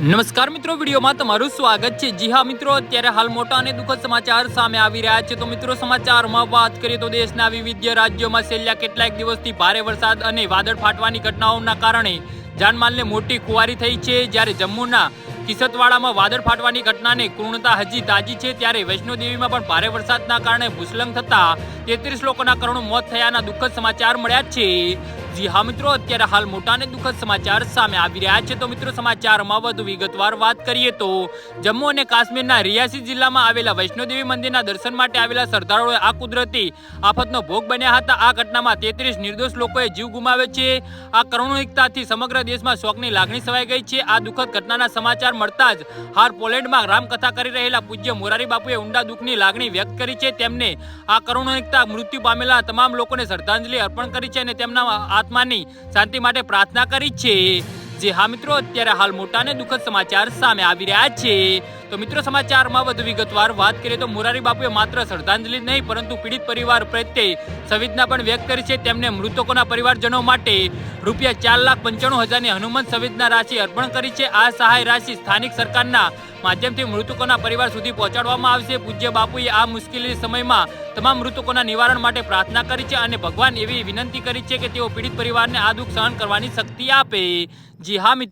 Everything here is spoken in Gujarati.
નમસ્કાર મિત્રો, વિડીયોમાં તમારું સ્વાગત છે. જી હા મિત્રો, અત્યારે હાલ મોટા અને દુઃખદ સમાચાર સામે આવી રહ્યા છે. તો મિત્રો, સમાચારમાં વાત કરીએ તો દેશના વિવિધ રાજ્યોમાં છેલ્લા કેટલાક દિવસથી ભારે વરસાદ અને વાદળ ફાટવાની ઘટનાઓના કારણે જાનમાલને મોટી ખુવારી થઈ છે. જ્યારે જમ્મુના કિસતવાડામાં વાદળ ફાટવાની ઘટનાને પૂર્ણતા હજી તાજી છે, ત્યારે વૈષ્ણોદેવીમાં પણ ભારે વરસાદના કારણે ભૂસ્ખલન થતા તેત્રીસ લોકોના કરુણ મોત થયાના દુઃખદ સમાચાર મળ્યા છે. જી હા મિત્રો, અત્યારે હાલ મોટા અને દુઃખદ સમાચાર સામે આવી રહ્યા છે. તો મિત્રો, સમાચારમાં વધુ વિગતવાર વાત કરીએ તો, જમ્મુ અને કાશ્મીરના રિયાસી જિલ્લામાં આવેલા વૈષ્ણોદેવી મંદિરના દર્શન માટે આવેલા શ્રદ્ધાળુઓએ આ કુદરતી આફતનો ભોગ બન્યા હતા. આ ઘટનામાં તેત્રીસ નિર્દોષ લોકોએ જીવ ગુમાવ્યો છે. આ કરુણિકતાથી સમગ્ર દેશમાં શોકની લાગણી સવાઈ ગઈ છે. આ દુઃખદ ઘટનાના સમાચાર મળતા જ હાર પોલેન્ડમાં રામકથા કરી રહેલા પૂજ્ય મોરારી બાપુએ ઊંડા દુઃખની લાગણી વ્યક્ત કરી છે. તેમને આ કરુણિકતા મૃત્યુ પામેલા તમામ લોકોને શ્રદ્ધાંજલિ અર્પણ કરી છે અને તેમના આત્માની શાંતિ માટે પ્રાર્થના કરી છે. જે હા મિત્રો, અત્યારે હાલ મોટા અને દુઃખદ સમાચાર સામે આવી રહ્યા છે. તો મિત્રો સમાચારમાં વધુ વિગતવાર વાત કરીએ તો મોરારી બાપુએ માત્ર શ્રદ્ધાંજલિ નહીં, પરંતુ પીડિત પરિવાર પ્રત્યે સંવેદના પણ વ્યક્ત કરી છે. તેમને મૃતકોના પરિવારજનો માટે રૂપિયા ચાર લાખ પંચાણું હજારની હનુમાન સંવેદના રાશિ અર્પણ કરી છે. આ સહાય રાશિ સ્થાનિક સરકારના માધ્યમથી મૃતકોના પરિવાર સુધી પહોંચાડવામાં આવશે. પૂજ્ય બાપુએ આ મુશ્કેલી સમયમાં તમામ મૃતકોના નિવારણ માટે પ્રાર્થના કરી છે અને ભગવાન એવી વિનંતી કરી છે કે તેઓ પીડિત પરિવારને આ દુઃખ સહન કરવાની શક્તિ આપે. જી હા મિત્રો.